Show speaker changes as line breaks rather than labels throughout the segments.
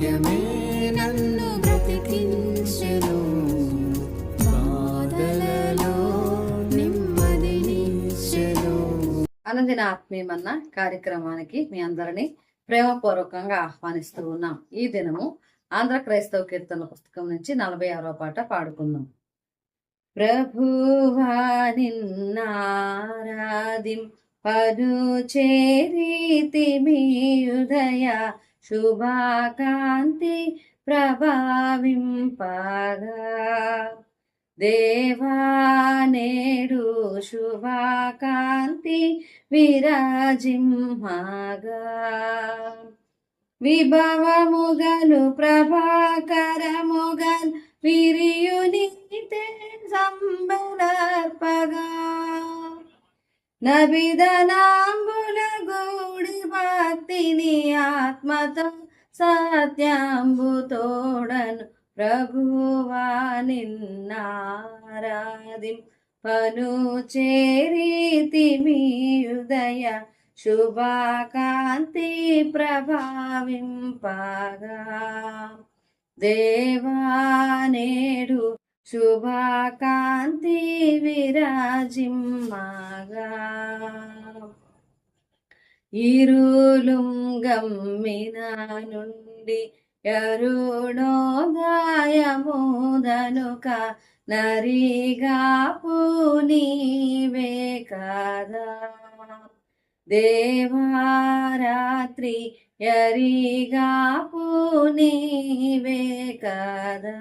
వాక్యమే నన్ను బ్రతికించెను.
అనుదిన ఆత్మీయమన్న కార్యక్రమానికి మీ అందరినీ ప్రేమపూర్వకంగా ఆహ్వానిస్తూ ఉన్నాం. ఈ దినము ఆంధ్ర క్రైస్తవ కీర్తన పుస్తకం నుంచి నలభై ఆరో పాట పాడుకుందాం. ప్రభువా నిన్నారాధిం పదు చేరీతి మీ ఉదయ శుభాకాంతి ప్రభావింపగా దేవా నేడు శుభాకాంతి విరాజింహగా విభవముగలు ప్రభాకరముగల్ విరియునితే సంబలర్పగా. నబిదనాంబుల భక్తిని ఆత్మత సత్యాంబుతోడను ప్రభువా నిన్నారాధిం పను చేరీతి మీ ఉదయ శుభాకాంతి ప్రభావింపగా. దేవానేడు శుభాకాంతి విరాజిమ్మగా. ఇరులుం గమ్మిన నుండి అరుణోదయముదనుక నరిగా పూనీవే కదా దేవారాత్రి యరిగా పూనీవే కదా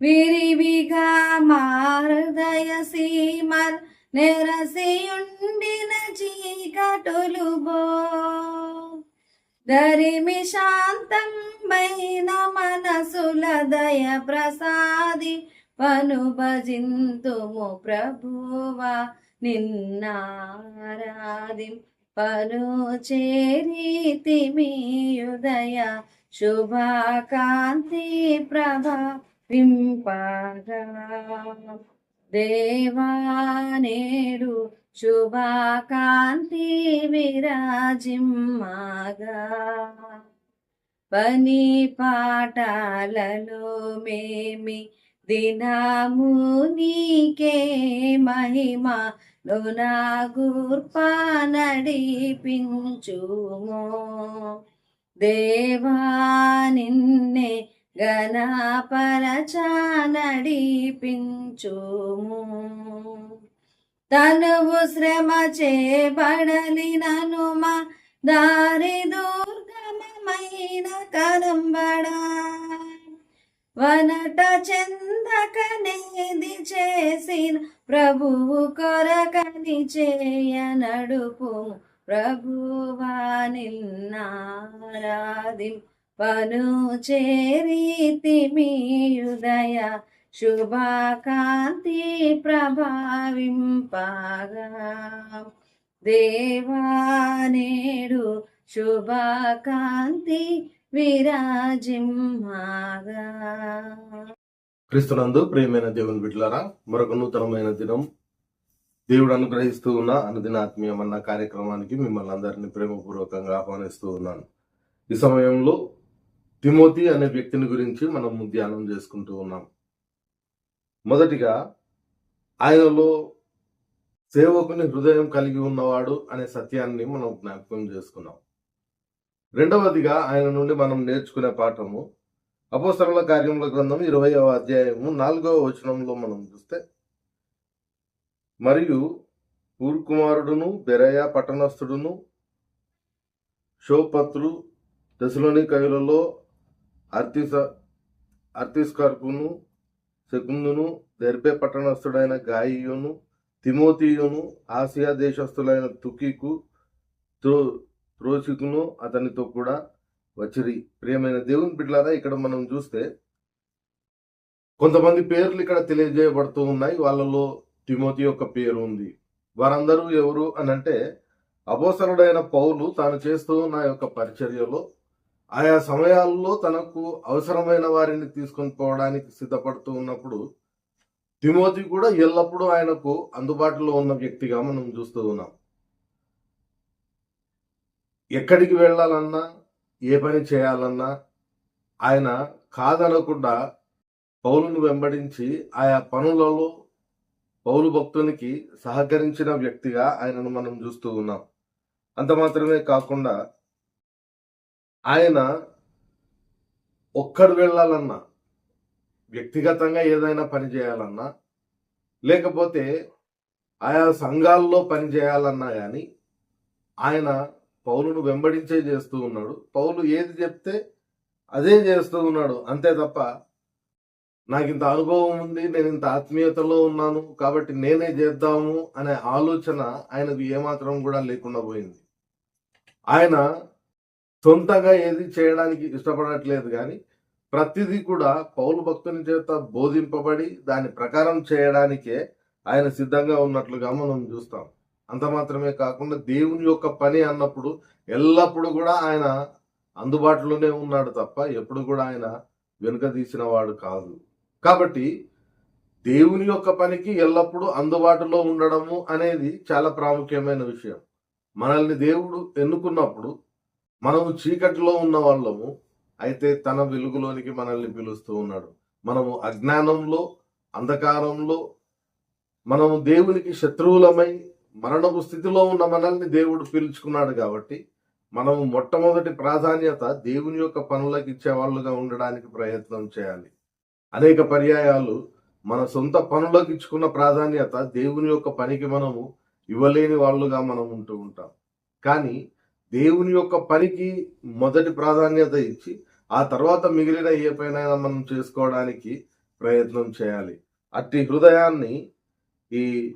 విరివిగా మారదయ సీమల్ నెరసియుండిన చీకటులు బో. దరిమి శాంతం బైన మనసుల దయ ప్రసాది పను భజింతుము ప్రభువా. నిన్నారాది పను చేరీతి మీ ఉదయ శుభాకాంతి ప్రభా వింపగా దేవానేడు శుభాకాంతి విరాజిమ్మగా. పని పాటాలలో మేమి దినము నీకే మహిమ. నునా గుర్పా నడిపించుమో. దేవా నిన్నే గణపరచ నడిపించుము తనువు శ్రమ చేబడలినను మా దారి దుర్గమమైన కరంబడా వనట చెందకనేది చేసిన ప్రభువు కొరకని చేయ నడుపు ప్రభువా నిన్నారాధిం పను చేరీతి మీ ఉదయ శుభకాంతి ప్రభావింపగా. దేవానేడు శుభకాంతి విరాజింహగా
క్రీస్తునందు ప్రియమైన దేవుని బిడ్డలారా మరొక నూతనమైన దినం దేవుడు అనుగ్రహిస్తూ ఉన్న అనుదిన ఆత్మీయమన్న కార్యక్రమానికి మిమ్మల్ని అందరినీ ప్రేమపూర్వకంగా ఆహ్వానిస్తూ ఉన్నాను. ఈ సమయంలో తిమోతి అనే వ్యక్తిని గురించి మనం ధ్యానం చేసుకుంటూ ఉన్నాం. మొదటిగా ఆయనలో సేవకుని హృదయం కలిగి ఉన్నవాడు అనే సత్యాన్ని మనం జ్ఞాపకం చేసుకున్నాం. రెండవదిగా ఆయన నుండి మనం నేర్చుకునే పాఠము అపోసరల కార్యముల గ్రంథం ఇరవయవ అధ్యాయము నాలుగవ వచనంలో మనం చూస్తే మరియు ఊర్కుమారుడును బెరయ పట్టణస్థుడును షోపత్రు దశలోని కవులలో అర్తిస అర్తిస్కర్పును శకుందును దెర్బే పట్టణస్థుడైన గాయియును తిమోతియును ఆసియా దేశస్థులైన తుకికు త్రో త్రోసికును అతనితో కూడా వచ్చిరి. ప్రియమైన దేవుని బిడ్డలారా ఇక్కడ మనం చూస్తే కొంతమంది పేర్లు ఇక్కడ తెలియజేయబడుతూ ఉన్నాయి. వాళ్ళలో తిమోతి యొక్క పేరు ఉంది. వారందరూ ఎవరు అని అంటే అపోసరుడైన పౌలు తాను చేస్తూ ఉన్న యొక్క పరిచర్యలో ఆయా సమయాల్లో తనకు అవసరమైన వారిని తీసుకొని పోవడానికి సిద్ధపడుతూ ఉన్నప్పుడు తిమోతి కూడా ఎల్లప్పుడూ ఆయనకు అందుబాటులో ఉన్న వ్యక్తిగా మనం చూస్తూ ఉన్నాం. ఎక్కడికి వెళ్ళాలన్నా ఏ పని చేయాలన్నా ఆయన కాదనకుండా పౌలును వెంబడించి ఆయా పనులలో పౌలు భక్తునికి సహకరించిన వ్యక్తిగా ఆయనను మనం చూస్తూ ఉన్నాం. అంత మాత్రమే కాకుండా ఆయన ఒక్కడు వెళ్ళాలన్నా వ్యక్తిగతంగా ఏదైనా పని చేయాలన్నా లేకపోతే ఆయా సంఘాల్లో పని చేయాలన్నా కానీ ఆయన పౌలును వెంబడించే చేస్తూ ఉన్నాడు. పౌలు ఏది చెప్తే అదే చేస్తూ ఉన్నాడు. అంతే తప్ప నాకు ఇంత అనుభవం ఉంది నేను ఇంత ఆత్మీయతలో ఉన్నాను కాబట్టి నేనే చేద్దాము అనే ఆలోచన ఆయనకు ఏమాత్రం కూడా లేకుండా పోయింది. ఆయన సొంతంగా ఏది చేయడానికి ఇష్టపడట్లేదు కానీ ప్రతిదీ కూడా పౌలు భక్తుని చేత బోధింపబడి దాని ప్రకారం చేయడానికే ఆయన సిద్ధంగా ఉన్నట్లుగా మనం చూస్తాం. అంత మాత్రమే కాకుండా దేవుని యొక్క పని అన్నప్పుడు ఎల్లప్పుడూ కూడా ఆయన అందుబాటులోనే ఉన్నాడు తప్ప ఎప్పుడు కూడా ఆయన వెనుక తీసిన వాడు కాదు. కాబట్టి దేవుని యొక్క పనికి ఎల్లప్పుడూ అందుబాటులో ఉండడము అనేది చాలా ప్రాముఖ్యమైన విషయం. మనల్ని దేవుడు ఎన్నుకున్నప్పుడు మనము చీకటిలో ఉన్న వాళ్ళము అయితే తన వెలుగులోనికి మనల్ని పిలుస్తూ ఉన్నాడు. మనము అజ్ఞానంలో అంధకారంలో మనము దేవునికి శత్రువులమై మరణపు స్థితిలో ఉన్న మనల్ని దేవుడు పిలుచుకున్నాడు కాబట్టి మనము మొట్టమొదటి ప్రాధాన్యత దేవుని యొక్క పనులకు ఇచ్చేవాళ్ళుగా ఉండడానికి ప్రయత్నం చేయాలి. అనేక పర్యాయాలు మన సొంత పనులకు ఇచ్చుకున్న ప్రాధాన్యత దేవుని యొక్క పనికి మనము ఇవ్వలేని వాళ్ళుగా మనం ఉంటూ ఉంటాం. కానీ దేవుని యొక్క పనికి మొదటి ప్రాధాన్యత ఇచ్చి ఆ తర్వాత మిగిలిన ఏ పైన మనం చేసుకోవడానికి ప్రయత్నం చేయాలి. అట్టి హృదయాన్ని ఈ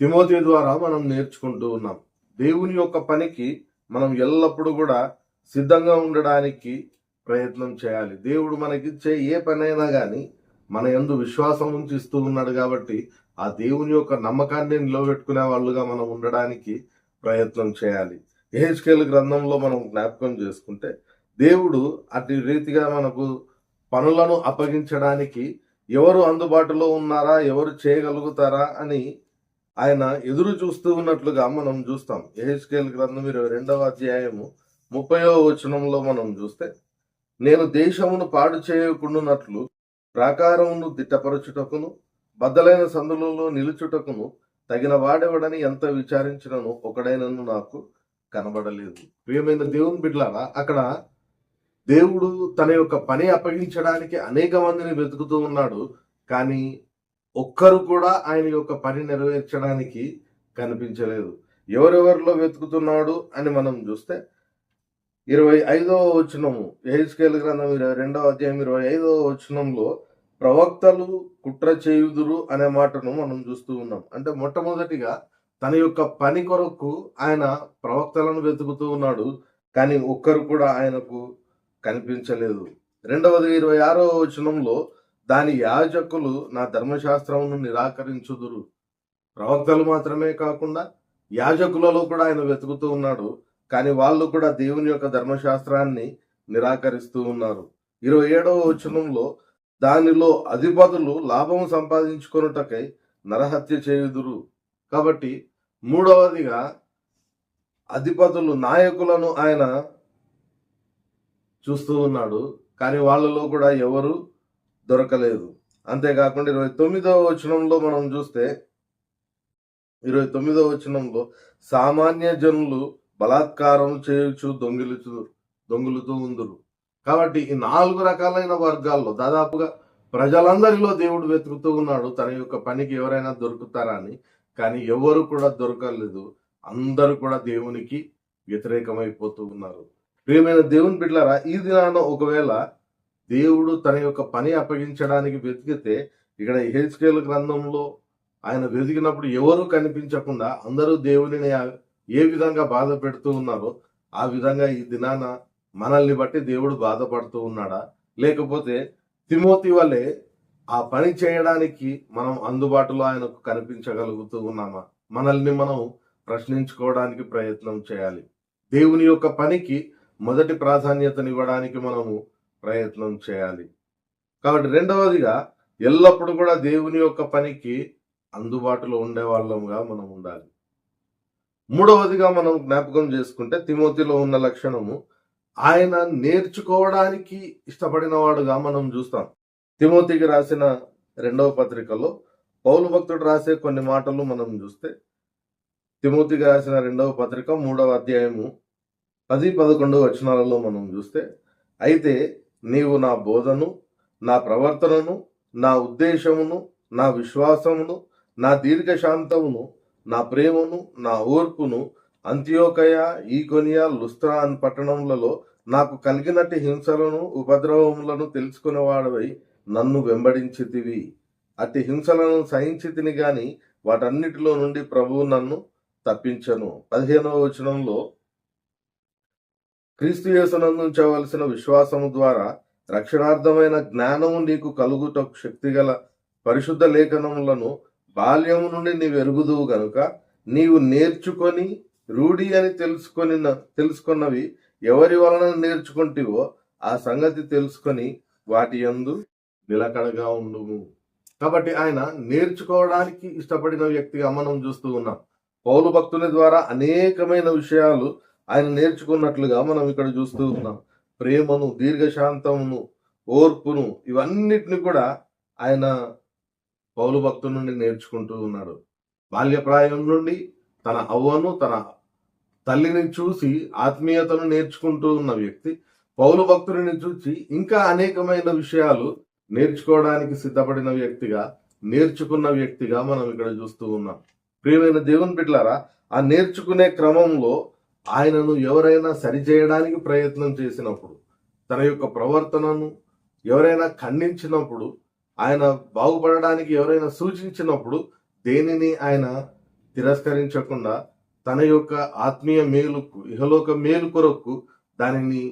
తిమోతి ద్వారా మనం నేర్చుకుంటూ ఉన్నాం. దేవుని యొక్క పనికి మనం ఎల్లప్పుడూ కూడా సిద్ధంగా ఉండడానికి ప్రయత్నం చేయాలి. దేవుడు మనకిచ్చే ఏ పనైనా కానీ మన ఎందు విశ్వాసం ఉంచిస్తూ ఉన్నాడు కాబట్టి ఆ దేవుని యొక్క నమ్మకాన్ని నిలబెట్టుకునే వాళ్ళుగా మనం ఉండడానికి ప్రయత్నం చేయాలి. ఏహెచ్కేల్ గ్రంథంలో మనం జ్ఞాపకం చేసుకుంటే దేవుడు అటు రీతిగా మనకు పనులను అప్పగించడానికి ఎవరు అందుబాటులో ఉన్నారా ఎవరు చేయగలుగుతారా అని ఆయన ఎదురు చూస్తూ ఉన్నట్లుగా మనం చూస్తాం. ఏహెచ్కేల్ గ్రంథం ఇరవై రెండవ అధ్యాయము ముప్పయో వచనంలో మనం చూస్తే నేను దేశమును పాడు చేయకుండానట్లు ప్రాకారమును దిట్టపరచుటకును బద్దలైన సందులలో నిలుచుటకును తగిన వాడెవడని ఎంత విచారించినను ఒకడైనను నాకు కనబడలేదు. ప్రియమైన దేవుని బిడ్లారా అక్కడ దేవుడు తన యొక్క పని అప్పగించడానికి అనేక మందిని వెతుకుతూ ఉన్నాడు. కానీ ఒక్కరు కూడా ఆయన యొక్క పని నెరవేర్చడానికి కనిపించలేదు. ఎవరెవరిలో వెతుకుతున్నాడు అని మనం చూస్తే ఇరవై ఐదవ వచనము ఏహెచ్కేల్ గ్రంథం ఇరవై రెండవ అధ్యాయం ఇరవై ఐదవ వచనంలో ప్రవక్తలు కుట్ర చేయుదురు అనే మాటను మనం చూస్తూ ఉన్నాం. అంటే మొట్టమొదటిగా తన యొక్క పని కొరకు ఆయన ప్రవక్తలను వెతుకుతూ ఉన్నాడు కానీ ఒక్కరు కూడా ఆయనకు కనిపించలేదు. రెండవది ఇరవై ఆరో వచనంలో దాని యాజకులు నా ధర్మశాస్త్రమును నిరాకరించుదురు. ప్రవక్తలు మాత్రమే కాకుండా యాజకులలో కూడా ఆయన వెతుకుతూ ఉన్నాడు కానీ వాళ్ళు కూడా దేవుని యొక్క ధర్మశాస్త్రాన్ని నిరాకరిస్తూ ఉన్నారు. ఇరవై ఏడవ వచనంలో దానిలో అధిపతులు లాభం సంపాదించుకొనుటకై నరహత్య చేయుదురు. కాబట్టి మూడవదిగా అధిపతులు నాయకులను ఆయన చూస్తూ ఉన్నాడు కానీ వాళ్ళలో కూడా ఎవరు దొరకలేదు. అంతేకాకుండా ఇరవై తొమ్మిదవ వచనంలో మనం చూస్తే ఇరవై తొమ్మిదవ వచనంలో సామాన్య జనులు బలాత్కారం చేయొచ్చు దొంగిలుచు దొంగులుతూ ఉందరు. కాబట్టి ఈ నాలుగు రకాలైన వర్గాల్లో దాదాపుగా ప్రజలందరిలో దేవుడు వెతుకుతూ ఉన్నాడు తన యొక్క పనికి ఎవరైనా దొరుకుతారా అని. కానీ ఎవరు కూడా దొరకలేదు. అందరూ కూడా దేవునికి వ్యతిరేకమైపోతూ ఉన్నారు. ప్రియమైన దేవుని బిడ్డలారా ఈ దినాన ఒకవేళ దేవుడు తన యొక్క పని అప్పగించడానికి వెతికితే ఇక్కడ హెచ్కేల్ గ్రంథంలో ఆయన వెతికినప్పుడు ఎవరు కనిపించకుండా అందరూ దేవునిని ఏ విధంగా బాధ పెడుతూ ఉన్నారో ఆ విధంగా ఈ దినాన మనల్ని బట్టి దేవుడు బాధపడుతూ ఉన్నాడా? లేకపోతే తిమోతి వల్లే ఆ పని చేయడానికి మనం అందుబాటులో ఆయనకు కనిపించగలుగుతూ ఉన్నామా? మనల్ని మనం ప్రశ్నించుకోవడానికి ప్రయత్నం చేయాలి. దేవుని యొక్క పనికి మొదటి ప్రాధాన్యతనివ్వడానికి మనము ప్రయత్నం చేయాలి. కాబట్టి రెండవదిగా ఎల్లప్పుడూ కూడా దేవుని యొక్క పనికి అందుబాటులో ఉండేవాళ్ళంగా మనం ఉండాలి. మూడవదిగా మనం జ్ఞాపకం చేసుకుంటే తిమోతిలో ఉన్న లక్షణము ఆయన నేర్చుకోవడానికి ఇష్టపడిన వాడుగా మనం చూస్తాం. తిమోతికి రాసిన రెండవ పత్రికలో పౌలు భక్తుడు రాసే కొన్ని మాటలు మనం చూస్తే తిమోతికి రాసిన రెండవ పత్రిక మూడవ అధ్యాయము పది పదకొండు వచనాలలో మనం చూస్తే అయితే నీవు నా బోధను నా ప్రవర్తనను నా ఉద్దేశమును నా విశ్వాసమును నా దీర్ఘశాంతమును నా ప్రేమను నా ఓర్పును అంత్యోకయ ఈకొనియా లుస్త్రా అని పట్టణములలో నాకు కలిగినట్టు హింసలను ఉపద్రవములను తెలుసుకునేవాడవై నన్ను వెంబడించితివి. అట్టి హింసలను సహించితిని గాని వాటన్నిటిలో నుండి ప్రభువు నన్ను తప్పించను. పదిహేనవ వచనంలో క్రీస్తు యేసునందించవలసిన విశ్వాసము ద్వారా రక్షణార్థమైన జ్ఞానము నీకు కలుగుట శక్తిగల పరిశుద్ధ లేఖనములను బాల్యము నుండి నీవు ఎరుగుదువు గనుక నీవు నేర్చుకొని రూఢి అని తెలుసుకొని తెలుసుకున్నవి ఎవరి వలన నేర్చుకుంటివో ఆ సంగతి తెలుసుకొని వాటి యందు నిలకడగా ఉండు కాబట్టి ఆయన నేర్చుకోవడానికి ఇష్టపడిన వ్యక్తిగా మనం చూస్తూ ఉన్నాం. పౌలు భక్తుని ద్వారా అనేకమైన విషయాలు ఆయన నేర్చుకున్నట్లుగా మనం ఇక్కడ చూస్తూ ఉన్నాం. ప్రేమను దీర్ఘశాంతమును ఓర్పును ఇవన్నిటిని కూడా ఆయన పౌలు భక్తుల నుండి నేర్చుకుంటూ ఉన్నాడు. బాల్యప్రాయం నుండి తన అవ్వను తన తల్లిని చూసి ఆత్మీయతను నేర్చుకుంటూ ఉన్న వ్యక్తి పౌలు భక్తుడిని చూసి ఇంకా అనేకమైన విషయాలు నేర్చుకోవడానికి సిద్ధపడిన వ్యక్తిగా నేర్చుకున్న వ్యక్తిగా మనం ఇక్కడ చూస్తూ ఉన్నాం. ప్రియమైన దేవుని బిడ్డలారా ఆ నేర్చుకునే క్రమంలో ఆయనను ఎవరైనా సరిచేయడానికి ప్రయత్నం చేసినప్పుడు తన యొక్క ప్రవర్తనను ఎవరైనా ఖండించినప్పుడు ఆయన బాగుపడడానికి ఎవరైనా సూచించినప్పుడు దేనిని ఆయన తిరస్కరించకుండా తన యొక్క ఆత్మీయ మేలుకు ఇహలోక మేలు కొరకు దానిని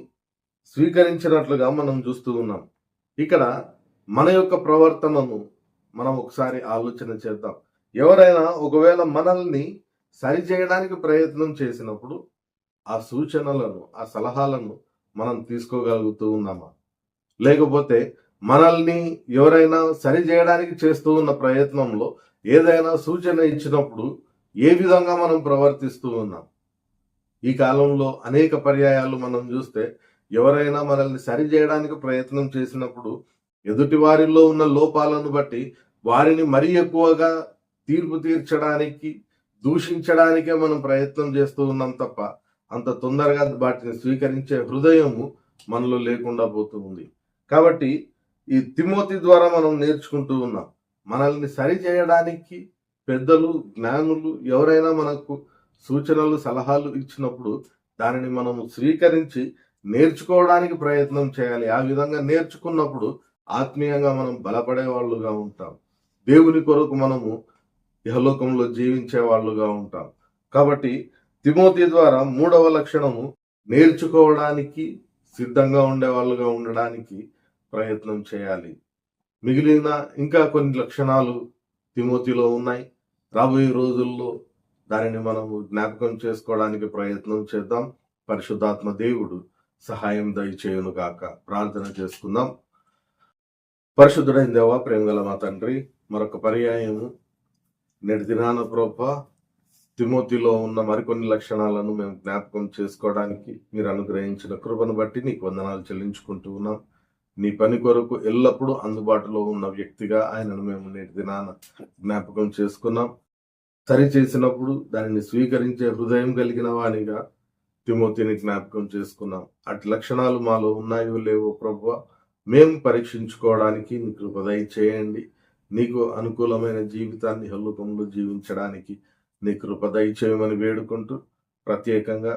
స్వీకరించినట్లుగా మనం చూస్తూ ఉన్నాం. ఇక్కడ మన యొక్క ప్రవర్తనను మనం ఒకసారి ఆలోచన చేద్దాం. ఎవరైనా ఒకవేళ మనల్ని సరిచేయడానికి ప్రయత్నం చేసినప్పుడు ఆ సూచనలను ఆ సలహాలను మనం తీసుకోగలుగుతూ ఉన్నామా? లేకపోతే మనల్ని ఎవరైనా సరి చేయడానికి చేస్తూ ఉన్న ప్రయత్నంలో ఏదైనా సూచన ఇచ్చినప్పుడు ఏ విధంగా మనం ప్రవర్తిస్తూ ఉన్నాం? ఈ కాలంలో అనేక పర్యాయాలు మనం చూస్తే ఎవరైనా మనల్ని సరి చేయడానికి ప్రయత్నం చేసినప్పుడు ఎదుటి వారిలో ఉన్న లోపాలను బట్టి వారిని మరీ ఎక్కువగా తీర్పు తీర్చడానికి దూషించడానికే మనం ప్రయత్నం చేస్తూ ఉన్నాం తప్ప అంత తొందరగా వాటిని స్వీకరించే హృదయము మనలో లేకుండా పోతూ ఉంది. కాబట్టి ఈ తిమోతి ద్వారా మనం నేర్చుకుంటూ ఉన్నాం. మనల్ని సరి చేయడానికి పెద్దలు జ్ఞానులు ఎవరైనా మనకు సూచనలు సలహాలు ఇచ్చినప్పుడు దానిని మనము స్వీకరించి నేర్చుకోవడానికి ప్రయత్నం చేయాలి. ఆ విధంగా నేర్చుకున్నప్పుడు ఆత్మీయంగా మనం బలపడే వాళ్ళుగా ఉంటాం. దేవుని కొరకు మనము యహలోకంలో జీవించే వాళ్ళుగా ఉంటాం. కాబట్టి తిమోతి ద్వారా మూడవ లక్షణము నేర్చుకోవడానికి సిద్ధంగా ఉండే వాళ్ళుగా ఉండడానికి ప్రయత్నం చేయాలి. మిగిలిన ఇంకా కొన్ని లక్షణాలు తిమోతిలో ఉన్నాయి. రాబోయే రోజుల్లో దానిని మనము జ్ఞాపకం చేసుకోవడానికి ప్రయత్నం చేద్దాం. పరిశుద్ధాత్మ దేవుడు సహాయం దయచేయును గాక ప్రార్థన చేసుకుందాం. పరిశుద్ధుడైన దేవ ప్రేమగల మా తండ్రి మరొక పర్యాయము. నేటి దినాన ప్రోప తిమోతిలో ఉన్న మరికొన్ని లక్షణాలను మేము జ్ఞాపకం చేసుకోవడానికి మీరు అనుగ్రహించిన కృపను బట్టి నీకు వందనాలు చెల్లించుకుంటూ ఉన్నాం. నీ పని కొరకు ఎల్లప్పుడూ అందుబాటులో ఉన్న వ్యక్తిగా ఆయనను మేము నేటి దినాన జ్ఞాపకం చేసుకున్నాం. సరి చేసినప్పుడు దానిని స్వీకరించే హృదయం కలిగిన వానిగా తిమోతిని జ్ఞాపకం చేసుకున్నాం. అటు లక్షణాలు మాలో ఉన్నాయో లేవో ప్రభు మేము పరీక్షించుకోవడానికి నీ కృప చేయండి నీకు అనుకూలమైన జీవితాన్ని హల్లుకంలో జీవించడానికి నీ కృప దయచేయమని వేడుకుంటూ ప్రత్యేకంగా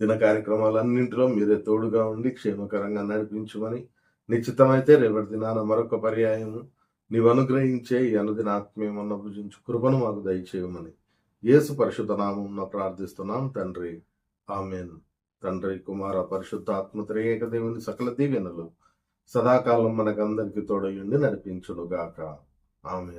దిన కార్యక్రమాలన్నింటిలో మీరే తోడుగా ఉండి క్షేమకరంగా నడిపించమని నిశ్చితమైతే రేపటి దినాన మరొక పర్యాయము నీవు అనుగ్రహించే ఈ అనుదిన ఆత్మీయమన్న భుజించు కృపను మాకు దయచేయమని యేసు పరిశుద్ధ నామం ప్రార్థిస్తున్నాం తండ్రి. ఆమెన్. తండ్రి కుమార పరిశుద్ధ ఆత్మ త్రియేక దేవుని సకల దీవెనలు సదాకాలం మనకందరికి తోడయుండి నడిపించుడుగాక ఆమె